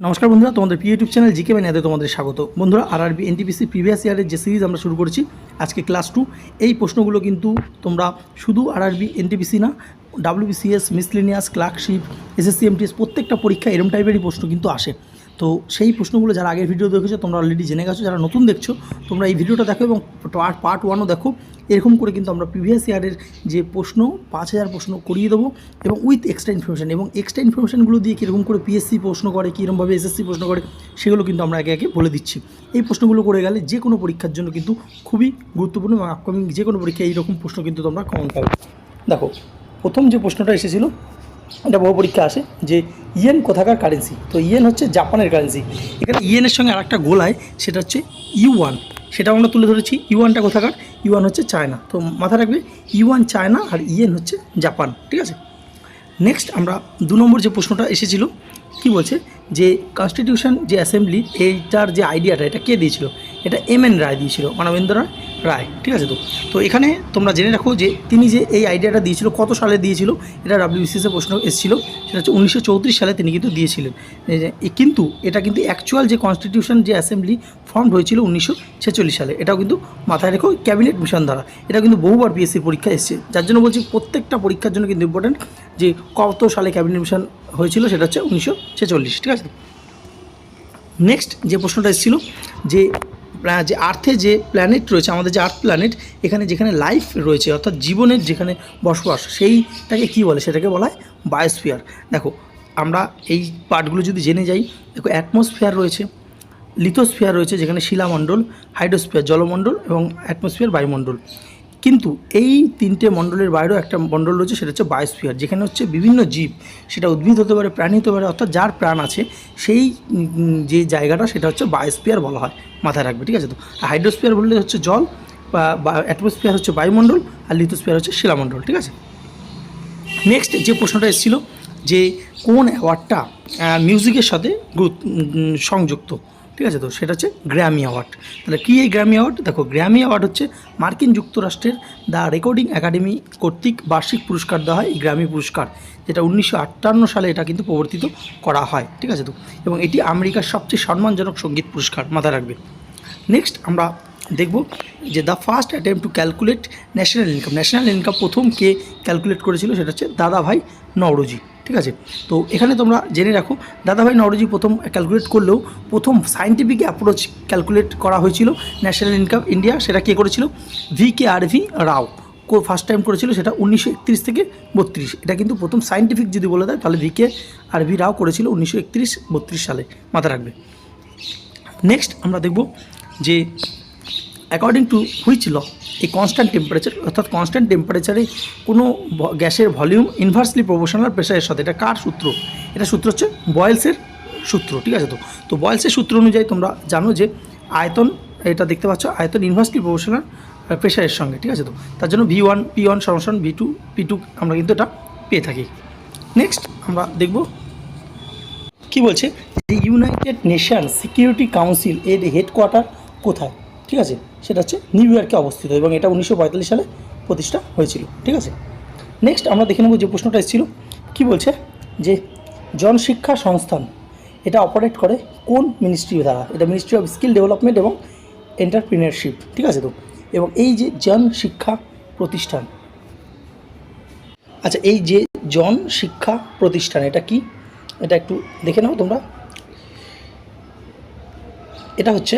নমস্কার বন্ধুরা, তোমাদের প্রিয় ইউটিউব চ্যানেল জিকে ম্যানিয়াতে তোমাদের স্বাগত। বন্ধুরা আর আরবি এনটিপিসি প্রিভিয়াস ইয়ারের যে সিরিজ আমরা শুরু করেছি, আজকে ক্লাস টু এই প্রশ্নগুলো কিন্তু তোমরা শুধু আর আরবি এনটিপিসি না WBCS miscellaneous clerkship SSC MTS প্রত্যেকটা পরীক্ষা এরম টাইপেরই প্রশ্ন কিন্তু আসে। তো সেই প্রশ্নগুলো যারা আগের ভিডিও দেখেছ, তোমরা অলরেডি জেনে গেছো, যারা নতুন দেখছ, তোমরা এই ভিডিওটা দেখো এবং পার্ট ওয়ানও দেখো। এরকম করে কিন্তু আমরা প্রিভিয়াস ইয়ারের যে প্রশ্ন, পাঁচ হাজার প্রশ্ন করিয়ে দেবো এবং উইথ এক্সট্রা ইনফরমেশান এবং এক্সট্রা ইনফরমেশানগুলো দিয়ে কীরকম করে পিএসসি প্রশ্ন করে, কীরকমভাবে এসএসসি প্রশ্ন করে, সেগুলো কিন্তু আমরা একে একে বলে দিচ্ছি। এই প্রশ্নগুলো করে গেলে যে কোনো পরীক্ষার জন্য কিন্তু খুবই গুরুত্বপূর্ণ এবং আপকামিং যে কোনো পরীক্ষায় এইরকম প্রশ্ন কিন্তু তোমরা কমন পাবে। দেখো, প্রথম যে প্রশ্নটা এসেছিল, এটা বহু পরীক্ষা আসে যে ইয়েন কোথাকার কারেন্সি তো ইয়েন হচ্ছে জাপানের কারেন্সি এখানে ইয়েনের সঙ্গে আর আরেকটা গোলায় সেটা হচ্ছে ইউয়ান। সেটা আমরা তুলে ধরেছি, ইউয়ানটা কোথাকার? ইউয়ান হচ্ছে চায়না। তো মাথা রাখবে, ইউয়ান চায়না আর ইয়েন হচ্ছে জাপান, ঠিক আছে? নেক্সট আমরা দু নম্বর যে প্রশ্নটা এসেছিল, কি বলছে? যে কনস্টিটিউশন যে অ্যাসেম্বলি এইটার যে আইডিয়াটা এটা কে দিয়েছিল? এটা এম এন রায় দিয়েছিল, মানবেন্দ্র রায়, ঠিক আছে তো? তো এখানে তোমরা জেনে রাখো যে তিনি যে এই আইডিয়াটা দিয়েছিল, কত সালে দিয়েছিল? এটা ডাব্লিউবিসিএসে প্রশ্ন এসেছিল, সেটা হচ্ছে উনিশশো চৌত্রিশ সালে তিনি কিন্তু দিয়েছিলেন। কিন্তু এটা কিন্তু অ্যাকচুয়াল যে কনস্টিটিউশন যে অ্যাসেম্বলি ফর্ম হয়েছিল উনিশশো ছেচল্লিশ সালে। এটাও কিন্তু মাথায় রেখো, ক্যাবিনেট মিশন দ্বারা। এটা কিন্তু বহুবার বিএসসি পরীক্ষা এসেছে। যার জন্য বলছি প্রত্যেকটা পরীক্ষার জন্য কিন্তু ইম্পর্টেন্ট যে কত সালে ক্যাবিনেট মিশন হয়েছিল সেটা হচ্ছে উনিশশো ছেচল্লিশ, ঠিক আছে? নেক্সট যে প্রশ্নটা এসেছিল, যে যে আর্থে যে প্ল্যানেট রয়েছে, আমাদের যে আর্থ প্ল্যানেট এখানে যেখানে লাইফ রয়েছে, অর্থাৎ জীবনের যেখানে বসবাস, সেইটাকে কী বলে? সেটাকে বলা হয় বায়োস্ফিয়ার দেখো, আমরা এই পার্টগুলো যদি জেনে যাই, দেখো অ্যাটমসফিয়ার রয়েছে লিথোস্ফিয়ার রয়েছে যেখানে শিলামণ্ডল হাইড্রোস্ফিয়ার জলমণ্ডল এবং অ্যাটমসফিয়ার বায়ুমণ্ডল। কিন্তু এই তিনটে মণ্ডলের বাইরেও একটা মণ্ডল রয়েছে, সেটা হচ্ছে বায়োস্ফিয়ার যেখানে হচ্ছে বিভিন্ন জীব, সেটা উদ্ভিদ হতে পারে, প্রাণী হতে পারে, অর্থাৎ যার প্রাণ আছে, সেই যে জায়গাটা, সেটা হচ্ছে বায়োস্ফিয়ার বলা হয়, মাথায় রাখবে, ঠিক আছে তো? হাইড্রোস্ফিয়ার বললে হচ্ছে জল, বা অ্যাটমসফিয়ার হচ্ছে বায়ুমণ্ডল, আর লিথোস্ফিয়ার হচ্ছে শিলামণ্ডল, ঠিক আছে? নেক্সট যে প্রশ্নটা এসেছিল, যে কোন অ্যাওয়ার্ডটা মিউজিকের সাথে সংযুক্ত? ঠিক আছে তো? সেটা হচ্ছে গ্র্যামি অ্যাওয়ার্ড তাহলে কী এই গ্র্যামি অ্যাওয়ার্ড দেখো গ্র্যামি অ্যাওয়ার্ড হচ্ছে মার্কিন যুক্তরাষ্ট্রের দ্য রেকর্ডিং একাডেমি কর্তৃক বার্ষিক পুরস্কার দেওয়া হয়, এই গ্র্যামি পুরস্কার, যেটা উনিশশো আটান্ন সালে এটা কিন্তু প্রবর্তিত করা হয়, ঠিক আছে তো? এবং এটি আমেরিকার সবচেয়ে সম্মানজনক সংগীত পুরস্কার মাথায় রাখবে। নেক্সট আমরা দেখব যে the first attempt to calculate national income national income প্রথম কে ক্যালকুলেট করেছিল? সেটা হচ্ছে দাদাভাই নওরোজি। ঠিক আছে? তো এখানে তোমরা জেনে রাখো, দাদাভাই নওরোজি প্রথম ক্যালকুলেট করলেও প্রথম সায়েন্টিফিক অ্যাপ্রোচ ক্যালকুলেট করা হয়েছিল ন্যাশনাল ইনকাম ইন্ডিয়া সেটা কে করেছিল? V K R V Rao. কো ফার্স্ট টাইম করেছিল সেটা উনিশশো একত্রিশ থেকে বত্রিশ। এটা কিন্তু প্রথম সায়েন্টিফিক যদি বলে দেয়, তাহলে ভি কে আর ভি রাও করেছিল উনিশশো একত্রিশ সালে। মাথা রাখবে। নেক্সট আমরা দেখব যে অ্যাকর্ডিং টু হুইচ ল এই কনস্ট্যান্ট টেম্পারেচার অর্থাৎ কনস্ট্যান্ট টেম্পারেচারে কোনো গ্যাসের ভলিউম ইনভার্সলি প্রপোর্শনাল প্রেশারের সাথে, এটা কার সূত্র? এটা সূত্র হচ্ছে বয়েলসের সূত্র, ঠিক আছে তো? তো বয়েলসের সূত্র অনুযায়ী তোমরা জানো যে আয়তন, এটা দেখতে পাচ্ছ, আয়তন ইনভার্সলি প্রপোর্শনাল প্রেশারের সঙ্গে, ঠিক আছে তো? তার জন্য ভি ওয়ান পি ওয়ান সমান ভি টু পি টু আমরা কিন্তু এটা পেয়ে থাকি। নেক্সট আমরা দেখব কি বলছে ইউনাইটেড নেশন সিকিউরিটি কাউন্সিল এর হেডকোয়ার্টার কোথায়? ঠিক আছে? সেটা হচ্ছে নিউ ইয়র্কে অবস্থিত এবং এটা উনিশশো পঁয়তাল্লিশ সালে প্রতিষ্ঠা হয়েছিল, ঠিক আছে? নেক্সট আমরা দেখে নেব যে প্রশ্নটা এসেছিল, কি বলছে? যে জনশিক্ষা সংস্থান, এটা অপারেট করে কোন মিনিস্ট্রি দ্বারা? এটা মিনিস্ট্রি অফ স্কিল ডেভেলপমেন্ট এবং এন্টারপ্রিনারশিপ ঠিক আছে তো? এবং এই যে জন শিক্ষা প্রতিষ্ঠান আচ্ছা এই যে জন শিক্ষা প্রতিষ্ঠান, এটা কি? এটা একটু দেখে নাও তোমরা। এটা হচ্ছে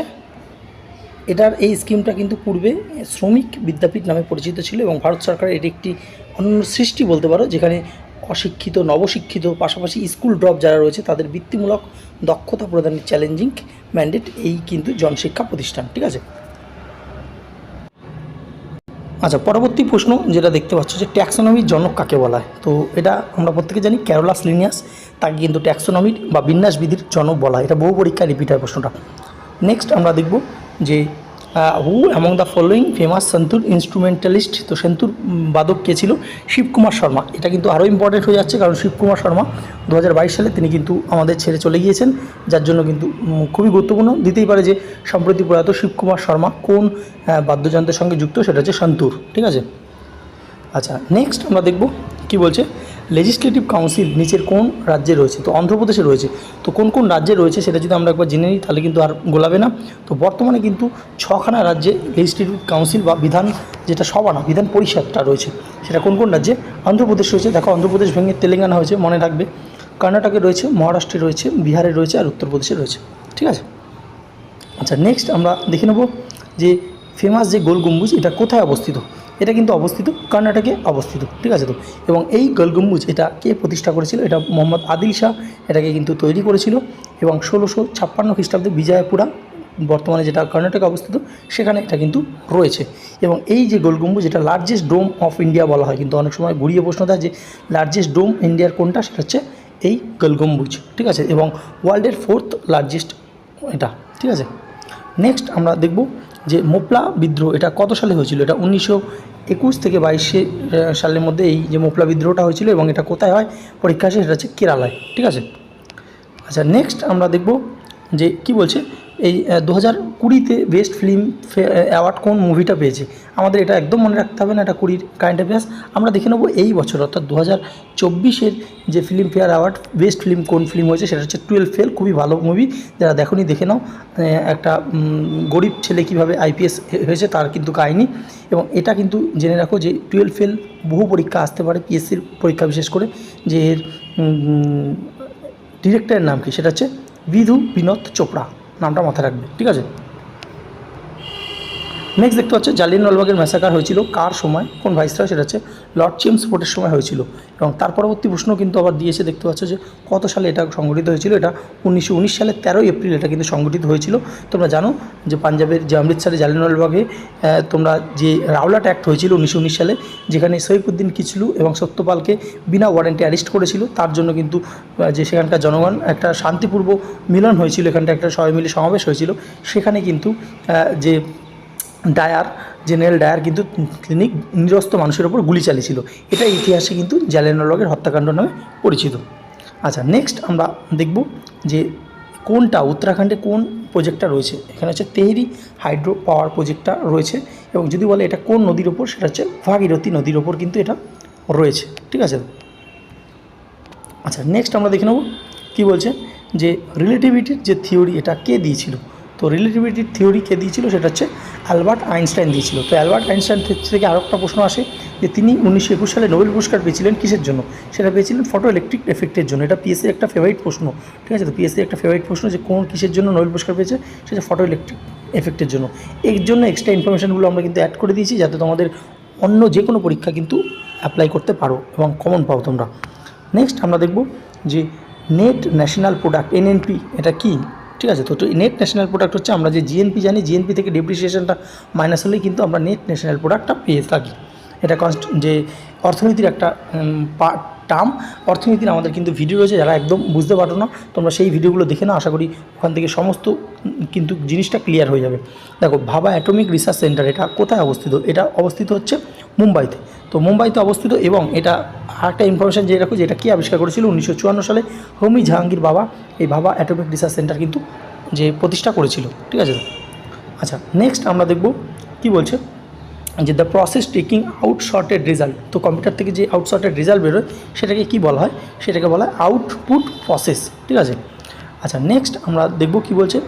এটার এই স্কিমটা কিন্তু পূর্বে শ্রমিক বিদ্যাপীঠ নামে পরিচিত ছিল এবং ভারত সরকারের এটি একটি অনন্য সৃষ্টি বলতে পারো, যেখানে অশিক্ষিত, নবশিক্ষিত, পাশাপাশি স্কুল ড্রপ যারা রয়েছে তাদের বৃত্তিমূলক দক্ষতা প্রদানের চ্যালেঞ্জিং ম্যান্ডেট এই কিন্তু জনশিক্ষা প্রতিষ্ঠান, ঠিক আছে? আচ্ছা পরবর্তী প্রশ্ন যেটা দেখতে পাচ্ছ যে ট্যাক্সোনমির জনক কাকে বলা হয়? তো এটা আমরা প্রত্যেকে জানি ক্যারোলাস লিনিয়াস তাকে কিন্তু ট্যাক্সোনমির বা বিন্যাসবিধির জনক বলা হয়। এটা বহু পরীক্ষায় রিপিট হয় প্রশ্নটা। নেক্সট আমরা দেখব যে who among the following famous santoor instrumentalist তো সন্তুর বাদক কে ছিল? শিবকুমার শর্মা। এটা কিন্তু আরও ইম্পর্টেন্ট হয়ে যাচ্ছে, কারণ শিবকুমার শর্মা দু হাজার বাইশ সালে তিনি কিন্তু আমাদের ছেড়ে চলে গিয়েছেন, যার জন্য কিন্তু খুবই গুরুত্বপূর্ণ। দিতেই পারে যে, সম্প্রতি প্রয়াত শিবকুমার শর্মা কোন বাদ্যযন্ত্রের সঙ্গে যুক্ত? সেটা হচ্ছে সন্তুর ঠিক আছে? আচ্ছা নেক্সট আমরা দেখব কি বলছে? লেজিসলেটিভ কাউন্সিল নিচের কোন রাজ্যে রয়েছে? তো অন্ধ্রপ্রদেশে রয়েছে। তো কোন কোন রাজ্যে রয়েছে সেটা যদি আমরা একবার জেনে নিই, তাহলে কিন্তু আর গোলাবে না। তো বর্তমানে কিন্তু ছখানা রাজ্যে লেজিসলেটিভ কাউন্সিল বা বিধান যেটা সভা না, বিধান পরিষদটা রয়েছে। সেটা কোন কোন রাজ্যে? অন্ধ্রপ্রদেশ রয়েছে। দেখো, অন্ধ্রপ্রদেশ, ভেঙে তেলেঙ্গানা হয়েছে, মনে রাখবে। কর্ণাটকে রয়েছে, মহারাষ্ট্রে রয়েছে, বিহারে রয়েছে আর উত্তরপ্রদেশে রয়েছে। ঠিক আছে? আচ্ছা নেক্সট আমরা দেখে নেব যে ফেমাস যে গোল গম্বুজ এটা কোথায় অবস্থিত? এটা কিন্তু অবস্থিত, কর্ণাটকে অবস্থিত, ঠিক আছে তো? এবং এই গোল গম্বুজ এটা কে প্রতিষ্ঠা করেছিল? এটা মোহাম্মদ আদিল শাহ, এটাকে কিন্তু তৈরি করেছিল। এবং ষোলোশো ছাপ্পান্ন খ্রিস্টাব্দে বিজয়পুরা, বর্তমানে যেটা কর্ণাটকে অবস্থিত, সেখানে এটা কিন্তু রয়েছে। এবং এই যে গোল গম্বুজ এটা লার্জেস্ট ডোম অফ ইন্ডিয়া বলা হয়। কিন্তু অনেক সময় ঘুরিয়ে প্রশ্ন দেয় যে লার্জেস্ট ডোম ইন্ডিয়ার কোনটা? সেটা হচ্ছে এই গোল গম্বুজ ঠিক আছে? এবং ওয়ার্ল্ডের ফোর্থ লার্জেস্ট এটা, ঠিক আছে? নেক্সট আমরা দেখব যে মোপলা বিদ্রোহ, এটা কত সালে হয়েছিল? এটা উনিশশো একুশ থেকে বাইশে সালের মধ্যে এই যে মোপলা বিদ্রোহটা হয়েছিল এবং এটা কোথায় হয়? পরীক্ষা আসে সেটা হচ্ছে কেরালায়, ঠিক আছে? আচ্ছা নেক্সট আমরা দেখব যে কি বলছে? এই দু হাজার কুড়িতে বেস্ট ফিল্ম অ্যাওয়ার্ড কোন মুভিটা পেয়েছে? আমাদের এটা একদম মনে রাখতে হবে না, এটা কুড়ির কারেন্ট অ্যাফেয়ার্স আমরা দেখে নেব এই বছর, অর্থাৎ দু হাজার চব্বিশের যে Filmfare award, best film কোন ফিল্ম হয়েছে, সেটা হচ্ছে টুয়েলভ ফেল, খুবই ভালো মুভি। যারা দেখোনি, দেখে নাও। একটা গরিব ছেলে কীভাবে আইপিএস হয়েছে তার কিন্তু কাহিনি। এবং এটা কিন্তু জেনে রাখো যে টুয়েলভ ফেল বহু পরীক্ষা আসতে পারে পিএসসির পরীক্ষা বিশেষ করে, যে এর ডিরেক্টরের নাম কি? সেটা হচ্ছে বিধু বিনোদ চোপড়া। নামটা মাথায় রাখবে, ঠিক আছে? নেক্সট দেখতে হচ্ছে জালিয়ানওয়ালবাগের ম্যাসাকার হয়েছিল কার সময়? কোন ভাইসরয় সেটা হচ্ছে লর্ড চেমস ফোর্টের সময় হয়েছিল এবং তার পরবর্তী প্রশ্ন কিন্তু আবার দিয়েছে দেখতে পাচ্ছ যে কত সালে এটা সংগঠিত হয়েছিল? এটা উনিশশো উনিশ সালের তেরোই এপ্রিল এটা কিন্তু সংগঠিত হয়েছিল। তোমরা জানো যে পাঞ্জাবের যে অমৃতসরে জালিয়ানওয়ালবাগে আহ, তোমরা যে রাওলাট অ্যাক্ট হয়েছিল উনিশশো উনিশ সালে যেখানে সৈফুদ্দিন কিচলু এবং সত্যপালকে বিনা ওয়ারেন্টে অ্যারেস্ট করেছিল। তার জন্য কিন্তু যে সেখানকার জনগণ একটা শান্তিপূর্ব মিলন হয়েছিল এখানটা একটা সবাই মিলে সমাবেশ হয়েছিল। সেখানে কিন্তু যে ডায়ার জেনারেল ডায়ার কিন্তু তিনি নিরস্ত মানুষের ওপর গুলি চালিয়েছিল। এটা ইতিহাসে কিন্তু জালিয়ানওয়ালাবাগের হত্যাকাণ্ড নামে পরিচিত। আচ্ছা নেক্সট আমরা দেখব যে কোনটা, উত্তরাখণ্ডে কোন প্রজেক্টটা রয়েছে? এখানে হচ্ছে তেহরি হাইড্রো পাওয়ার প্রজেক্টটা রয়েছে এবং যদি বলে এটা কোন নদীর ওপর, সেটা হচ্ছে ভাগীরথী নদীর ওপর কিন্তু এটা রয়েছে। ঠিক আছে? আচ্ছা নেক্সট আমরা দেখে নেব কী বলছে যে রিলেটিভিটির যে থিওরি এটা কে দিয়েছিল? তো রিলেটিভিটির থিওরি কে দিয়েছিল, সেটা হচ্ছে অ্যালবার্ট আইনস্টাইন দিয়েছিল। তো অ্যালবার্ট আইনস্টাইন থেকে আরও একটা প্রশ্ন আসে যে তিনি উনিশশো একুশ সালে নোবেল পুরস্কার পেয়েছিলেন কিসের জন্য? সেটা পেয়েছিলেন ফটো ইলেকট্রিক এফেক্টের জন্য। এটা পিএসসির একটা ফেভারিট প্রশ্ন, ঠিক আছে? তো পিএসসির একটা ফেভারিট প্রশ্ন যে কোন কিসের জন্য নোবেল পুরস্কার পেয়েছে? সেটা ফটো ইলেকট্রিক এফেক্টের জন্য। এর জন্য এক্সট্রা ইনফরমেশনগুলো আমরা কিন্তু অ্যাড করে দিয়েছি যাতে তোমাদের অন্য যে কোনো পরীক্ষা কিন্তু অ্যাপ্লাই করতে পারো এবং কমন পাও তোমরা। নেক্সট আমরা দেখব যে নেট ন্যাশনাল প্রোডাক্ট এনএনপি এটা কি? ঠিক আছে? তো নেট ন্যাশনাল প্রোডাক্ট হচ্ছে আমরা যে জিএনপি জানি জিএনপি থেকে ডেপ্রিসিয়েশনটা মাইনাস হলেই কিন্তু আমরা নেট ন্যাশনাল প্রোডাক্টটা পেয়ে থাকি। এটা কনস্ট যে অর্থনীতির একটা টার্ম অর্থনীতির আমাদের কিন্তু ভিডিও রয়েছে, যারা একদম বুঝতে পারো না, তোমরা সেই ভিডিওগুলো দেখে না আশা করি ওখান থেকে সমস্ত কিন্তু জিনিসটা ক্লিয়ার হয়ে যাবে। দেখো, ভাবা অ্যাটমিক রিসার্চ সেন্টার এটা কোথায় অবস্থিত? এটা অবস্থিত হচ্ছে মুম্বাইতে। তো মুম্বাইতে অবস্থিত এবং এটা আরেকটা ইনফরমেশন যে রাখো যে এটা কী আবিষ্কার করেছিল? উনিশশো চুয়ান্ন সালে হোমি জাহাঙ্গীর বাবা, এই বাবা অ্যাটমিক রিসার্চ সেন্টার কিন্তু যে প্রতিষ্ঠা করেছিল। ঠিক আছে? আচ্ছা নেক্সট আমরা দেখব কি বলছে? যে the process taking out sorted result তো কম্পিউটার থেকে যে আউট শর্টেড রেজাল্ট বেরোয়, সেটাকে কি বলা হয়? সেটাকে বলা হয় আউটপুট প্রসেস ঠিক আছে? আচ্ছা নেক্সট আমরা দেখব কি বলছে?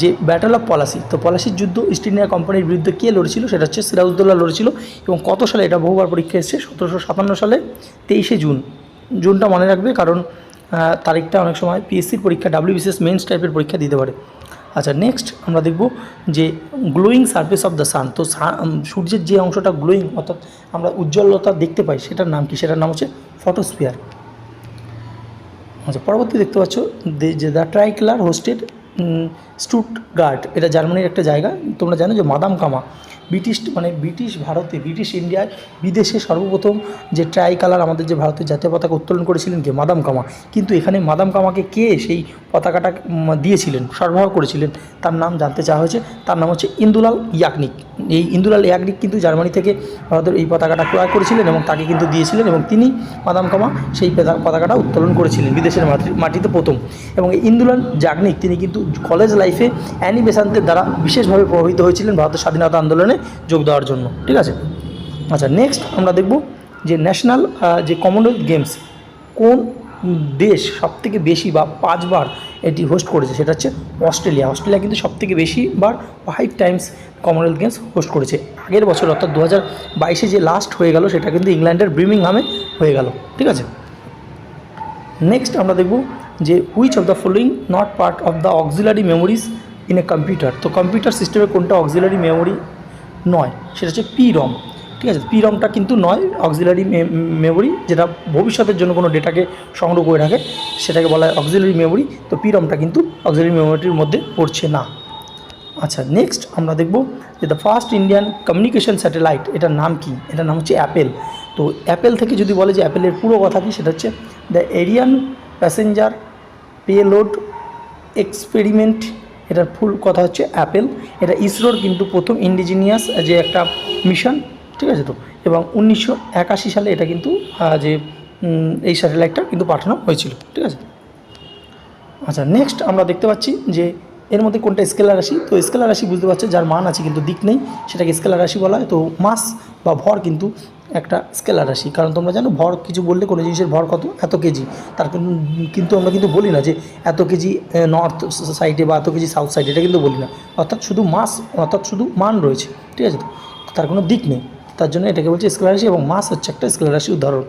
যে ব্যাটল অফ পলাশি তো পলাশির যুদ্ধ ইস্ট ইন্ডিয়া কোম্পানির বিরুদ্ধে কে লড়েছিল? সেটা হচ্ছে সিরাজউদ্দৌলা লড়েছিল এবং কত সালে? এটা বহুবার পরীক্ষা এসেছে, সতেরোশো সাতান্ন সালে, তেইশে জুন। জুনটা মনে রাখবে কারণ তারিখটা অনেক সময় পিএসসির পরীক্ষা ডাব্লিউবিসিএস মেন্স টাইপের পরীক্ষা দিতে পারে। আচ্ছা নেক্সট আমরা দেখব যে glowing surface of the sun তো সূর্যের যে অংশটা গ্লোয়িং অর্থাৎ আমরা উজ্জ্বলতা দেখতে পাই, সেটার নাম কি? সেটার নাম হচ্ছে ফটোস্ফিয়ার আচ্ছা পরবর্তী দেখতে পাচ্ছ দ্য ট্রাইকলার হোস্টেড স্টুটগার্ট, এটা জার্মানির একটা জায়গা। তোমরা জানো যে মাদাম কামা, ব্রিটিশ মানে ব্রিটিশ ভারতে, ব্রিটিশ ইন্ডিয়ায় বিদেশে সর্বপ্রথম যে ট্রাই কালার আমাদের যে ভারতের জাতীয় পতাকা উত্তোলন করেছিলেন কে? মাদাম কামা। কিন্তু এখানে মাদাম কামাকে কে সেই পতাকাটা দিয়েছিলেন, সরবরাহ করেছিলেন, তার নাম জানতে চাওয়া হয়েছে। তার নাম হচ্ছে ইন্দুলাল ইয়াকনিক। এই ইন্দুলাল ইয়াকনিক কিন্তু জার্মানি থেকে ভারতের এই পতাকাটা ক্রয় করেছিলেন এবং তাকে কিন্তু দিয়েছিলেন এবং তিনি মাদাম কামা সেই পতাকাটা উত্তোলন করেছিলেন বিদেশের মাটিতে প্রথম। এবং এই ইন্দুলাল জাগনিক, তিনি কিন্তু কলেজ লাইফে অ্যানি বেসান্তের দ্বারা বিশেষভাবে প্রভাবিত হয়েছিলেন ভারতের স্বাধীনতা আন্দোলনে যোগ দেওয়ার জন্য, ঠিক আছে? আচ্ছা নেক্সট আমরা দেখব যে ন্যাশনাল যে কমনওয়েলথ গেমস কোন দেশ সবথেকে বেশি বা পাঁচবার এটি হোস্ট করেছে? সেটা হচ্ছে অস্ট্রেলিয়া। অস্ট্রেলিয়া কিন্তু সবথেকে বেশি বার five times Commonwealth Games host করেছে। আগের বছর, অর্থাৎ দু হাজার বাইশে যে লাস্ট হয়ে গেল, সেটা কিন্তু ইংল্যান্ডের ব্রিমিংহামে হয়ে গেল, ঠিক আছে? নেক্সট আমরা দেখব যে which of the following not part of the auxiliary memories in a computer তো কম্পিউটার সিস্টেমে কোনটা অক্সিলারি মেমোরি নয়? সেটা হচ্ছে পি রম ঠিক আছে? পি রমটা কিন্তু নয় অক্সিলারি মেমোরি যেটা ভবিষ্যতের জন্য কোনো ডেটাকে সংগ্রহ করে রাখে, সেটাকে বলা হয় অক্সিলারি মেমোরি তো পি রমটা কিন্তু অক্সিলারি মেমোরিটির মধ্যে পড়ছে না। আচ্ছা নেক্সট আমরা দেখব যে the first Indian communication satellite এটার নাম কি? এটার নাম হচ্ছে অ্যাপেল তো অ্যাপেল থেকে যদি বলে যে অ্যাপেলের পুরো কথা কি, সেটা হচ্ছে the Ariane passenger, payload, experiment, এটার ফুল কথা হচ্ছে অ্যাপেল। এটা ইসরোর কিন্তু প্রথম ইন্ডিজিনিয়াস যে একটা মিশন ঠিক আছে তো? এবং উনিশশো একাশি সালে এটা কিন্তু যে এই স্যাটেলাইটটা কিন্তু পাঠানো হয়েছিল, ঠিক আছে? আচ্ছা নেক্সট আমরা দেখতে পাচ্ছি যে এর মধ্যে কোনটা স্কেলার রাশি? তো স্কেলার রাশি বুঝতে পারছে, যার মান আছে কিন্তু দিক নেই। সেটাকে স্কেলার রাশি বলা হয়। তো মাস বা ভর কিন্তু একটা স্কেলার রাশি কারণ তোমরা জানো, ভর কিছু বললে কোনো জিনিসের ভর কত? এত কেজি। তার কিন্তু আমরা কিন্তু বলি না যে এত কেজি নর্থ সাইডে বা এত কেজি সাউথ সাইডে এটা কিন্তু বলি না। অর্থাৎ শুধু মাস অর্থাৎ শুধু মান রয়েছে। ঠিক আছে তার কোনো দিক নেই। তার জন্য এটাকে বলছে স্কেলার রাশি এবং মাস হচ্ছে একটা স্কেলার রাশি উদাহরণ।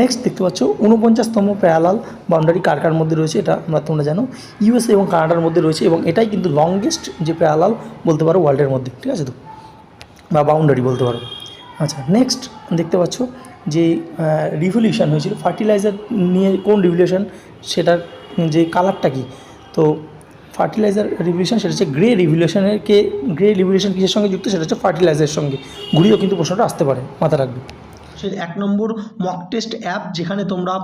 নেক্সট দেখতে পাচ্ছ উনপঞ্চাশতম প্যারালাল বাউন্ডারি কার কার মধ্যে রয়েছে? এটা আমরা তোমরা জানো ইউএসএ এবং কানাডার মধ্যে রয়েছে এবং এটাই কিন্তু লংগেস্ট যে প্যারালাল বলতে পারো ওয়ার্ল্ডের মধ্যে। ঠিক আছে তো? বা বাউন্ডারি বলতে পারো। আচ্ছা নেক্সট দেখতে পাচ্ছ যে রিভলিউশন হয়েছিল। ফার্টিলাইজার নিয়ে কোন রিভলিউশন সেটার যে কালারটা কি? তো ফার্টিলাইজার রিভলিউশন সেটা হচ্ছে গ্রে রিভলিউশনের কে গ্রে রিভলিউশন কিসের সঙ্গে যুক্ত? সেটা হচ্ছে ফার্টিলাইজারের সঙ্গে। ঘুরিয়েও কিন্তু প্রশ্নটা আসতে পারে মাথা রাখবে। এক নম্বর মক টেস্ট অ্যাপ যেখানে তোমরা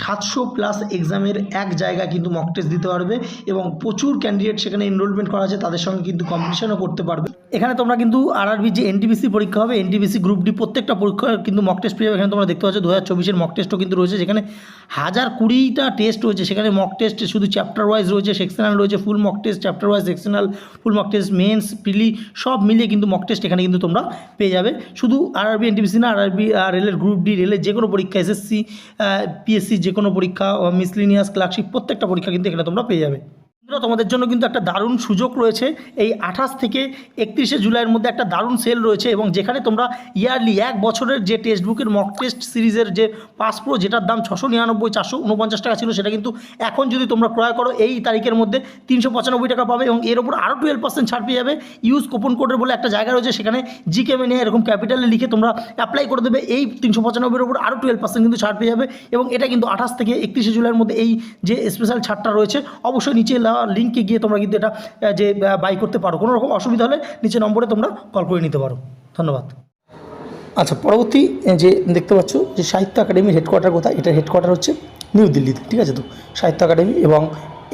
সাতশো প্লাস এক্সামের এক জায়গায় কিন্তু মক টেস্ট দিতে পারবে এবং প্রচুর ক্যান্ডিডেট সেখানে এনরোলমেন্ট করা আছে, তাদের সঙ্গে কিন্তু কম্পিটিশনও করতে পারবে। এখানে তোমরা কিন্তু আরআরবি যে এনটিপিসি পরীক্ষা হবে এনটিপিসি গ্রুপ ডি প্রত্যেকটা পরীক্ষা কিন্তু মক টেস্ট পেয়ে এখানে তোমরা দেখতে পাচ্ছ দু হাজার চব্বিশের মক টেস্টও কিন্তু রয়েছে, যেখানে হাজার কুড়িটা টেস্ট রয়েছে। সেখানে মক টেস্ট শুধু চ্যাপ্টার ওয়াইজ রয়েছে সেকশনাল রয়েছে full mock test chapter wise sectional full mock test mains prelim সব মিলিয়ে কিন্তু মক টেস্ট এখানে কিন্তু তোমরা পেয়ে যাবে। শুধু আরআরবি এনটিপিসি না আরআরবি রেলের গ্রুপ ডি রেলের যে কোনো পরীক্ষা এসএসসি পিএসসি যে কোনো পরীক্ষা মিসলিনিয়াস ক্লার্কশিপ প্রত্যেকটা পরীক্ষা কিন্তু এখানে তোমরা পেয়ে যাবে। বন্ধুরা, তোমাদের জন্য কিন্তু একটা দারুণ সুযোগ রয়েছে। এই আঠাশ থেকে একত্রিশে জুলাইয়ের মধ্যে একটা দারুণ সেল রয়েছে এবং যেখানে তোমরা ইয়ারলি এক বছরের যে টেক্সট বুকের মক টেস্ট সিরিজের যে পাস প্রো যেটার দাম ছশো নিরানব্বই চারশো উনপঞ্চাশ টাকা ছিল সেটা কিন্তু এখন যদি তোমরা ক্রয় করো এই তারিখের মধ্যে তিনশো পঁচানব্বই টাকা পাবে এবং এর ওপর আরও টুয়েলভ পার্সেন্ট ছাড় পেয়ে যাবে। ইউজ কুপন কোডের বলে একটা জায়গা রয়েছে সেখানে জিকে মেনে এরকম ক্যাপিটালে লিখে তোমরা অ্যাপ্লাই করে দেবে। এই তিনশো পঁচানব্বইয়ের উপর আরও টুয়েলভ পার্সেন্ট কিন্তু ছাড় পেয়ে যাবে এবং এটা কিন্তু আঠাশ থেকে একত্রিশে জুলাইয়ের মধ্যে এই যে স্পেশাল ছাড়টা রয়েছে অবশ্যই নিচে লিঙ্কে গিয়ে তোমরা কিন্তু এটা যে বাই করতে পারো। কোনো রকম অসুবিধা হলে নিচে নম্বরে তোমরা কল করে নিতে পারো। ধন্যবাদ। আচ্ছা পরবর্তী যে দেখতে পাচ্ছ যে সাহিত্য একাডেমির হেডকোয়ার্টার কোথায়? এটার হেডকোয়ার্টার হচ্ছে নিউ দিল্লিতে ঠিক আছে তো? সাহিত্য একাডেমি এবং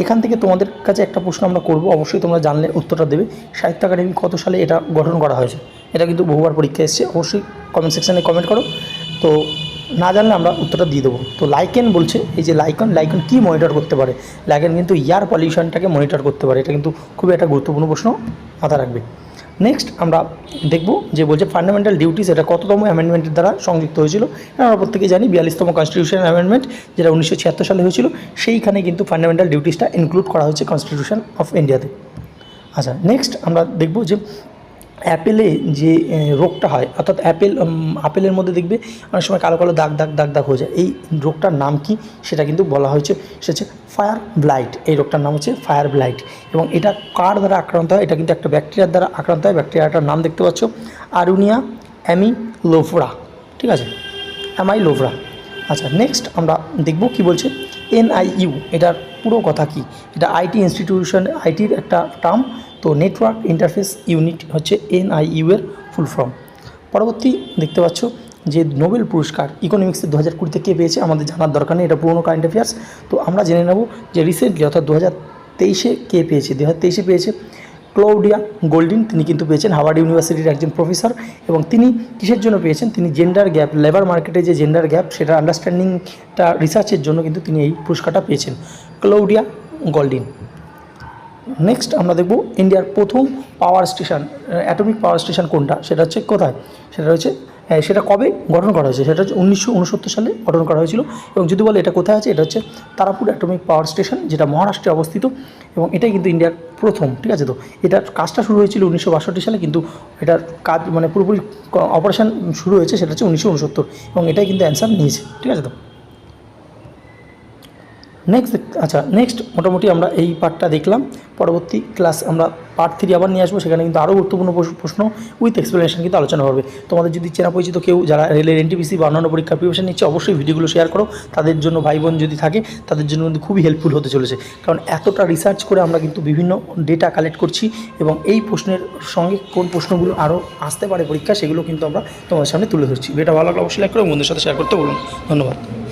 এখান থেকে তোমাদের কাছে একটা প্রশ্ন আমরা করব। অবশ্যই তোমরা জানলে উত্তরটা দেবে। সাহিত্য একাডেমি কত সালে এটা গঠন করা হয়েছে? এটা কিন্তু বহুবার পরীক্ষা এসেছে। অবশ্যই কমেন্ট সেকশানে কমেন্ট করো। তো না জানলে আমরা উত্তরটা দিয়ে দেবো। তো লাইকেন বলছে, এই যে লাইকন লাইকন কী মনিটর করতে পারে? লাইকেন কিন্তু এয়ার পলিউশনটাকে মনিটর করতে পারে। এটা কিন্তু খুবই একটা গুরুত্বপূর্ণ প্রশ্ন মাথা রাখবে। নেক্সট আমরা দেখব যে বলছে ফান্ডামেন্টাল ডিউটিস এটা কততম অ্যামেন্ডমেন্টের দ্বারা সংযুক্ত হয়েছিল। এটা আমরা প্রত্যেকে জানি বিয়াল্লিশতম কনস্টিটিউশন অ্যামেন্ডমেন্ট যেটা উনিশশো ছিয়াত্তর সালে হয়েছিল, সেইখানে কিন্তু ফান্ডামেন্টাল ডিউটিসটা ইনক্লুড করা হয়েছে কনস্টিটিউশন অফ ইন্ডিয়াতে আচ্ছা নেক্সট আমরা দেখব যে অ্যাপেলে যে রোগটা হয়, অর্থাৎ অ্যাপেল আপেলের মধ্যে দেখবে অনেক সময় কালো কালো দাগ দাগ দাগ দাগ হয়ে যায়। এই রোগটার নাম কি? সেটা কিন্তু বলা হয়েছে, সেটা হচ্ছে ফায়ার ব্লাইট এই রোগটার নাম হচ্ছে ফায়ার ব্লাইট এবং এটা কার দ্বারা আক্রান্ত হয়? এটা কিন্তু একটা ব্যাকটেরিয়ার দ্বারা আক্রান্ত হয়। ব্যাকটেরিয়াটার নাম দেখতে পাচ্ছ আরুনিয়া অ্যামিলোফ্রা ঠিক আছে? অ্যামাইলোফ্রা আচ্ছা নেক্সট আমরা দেখব কি বলছে এনআইইউ। এটার পুরো কথা কি? এটা আইটি ইনস্টিটিউশন, আইটির একটা টার্ম। তো নেটওয়ার্ক ইন্টারফেস ইউনিট হচ্ছে এনআইইউ এর ফুল ফর্ম পরবর্তী দেখতে পাচ্ছ যে নোবেল পুরস্কার ইকোনমিক্সে দু হাজার কুড়িতে কে পেয়েছে আমাদের জানার দরকার নেই, এটা পুরোনো কারেন্ট অ্যাফেয়ার্স তো আমরা জেনে নেব যে রিসেন্টলি অর্থাৎ দু হাজার তেইশে কে পেয়েছে? দু হাজার তেইশে পেয়েছে ক্লাউডিয়া গোল্ডিন, তিনি কিন্তু পেয়েছেন হাওয়ার্ড ইউনিভার্সিটির একজন প্রফেসর এবং তিনি কিসের জন্য পেয়েছেন? তিনি জেন্ডার গ্যাপ লেবার মার্কেটে যে জেন্ডার গ্যাপ সেটা আন্ডারস্ট্যান্ডিংটা রিসার্চের জন্য কিন্তু তিনি এই পুরস্কারটা পেয়েছেন। Claudia golden. নেক্সট আমরা দেখব ইন্ডিয়ার প্রথম power station atomic power station কোনটা? সেটা হচ্ছে কোথায়? সেটা হচ্ছে সেটা কবে গঠন করা হয়েছে? সেটা হচ্ছে উনিশশো উনসত্তর সালে গঠন করা হয়েছিল। এবং যদি বলে এটা কোথায় আছে, এটা হচ্ছে তারাপুর অ্যাটমিক পাওয়ার স্টেশন যেটা মহারাষ্ট্রে অবস্থিত। এবং এটাই কিন্তু ইন্ডিয়ার প্রথম, ঠিক আছে তো? এটার কাজটা শুরু হয়েছিল উনিশশো বাষট্টি সালে, কিন্তু এটার কাজ মানে পুরোপুরি অপারেশন শুরু হয়েছে, সেটা হচ্ছে উনিশশো উনসত্তর। এবং এটাই কিন্তু অ্যান্সার নিয়েছে, ঠিক আছে তো? নেক্সট আচ্ছা নেক্সট মোটামুটি আমরা এই পার্টটা দেখলাম। পরবর্তী ক্লাস আমরা পার্ট থ্রি আবার নিয়ে আসব, সেখানে কিন্তু আরও গুরুত্বপূর্ণ প্রশ- প্রশ্ন উইথ এক্সপ্লেনেশন কিন্তু আলোচনা হবে। তোমাদের যদি চেনা পরিচিত কেউ যারা রেলের এনটিপিসি বা অন্যান্য পরীক্ষার প্রিপারেশন নিচ্ছে, অবশ্যই ভিডিওগুলো শেয়ার করো। তাদের জন্য ভাই বোন যদি থাকে, তাদের জন্য কিন্তু খুবই হেল্পফুল হতে চলেছে। কারণ এতটা রিসার্চ করে আমরা কিন্তু বিভিন্ন ডেটা কালেক্ট করছি এবং এই প্রশ্নের সঙ্গে কোন প্রশ্নগুলো আরও আসতে পারে পরীক্ষা, সেগুলো কিন্তু আমরা তোমাদের সামনে তুলে ধরছি। ভিডিওটা ভালো লাগলে অবশ্যই লাইক করো বন্ধুদের সাথে শেয়ার করতে বলুন। ধন্যবাদ।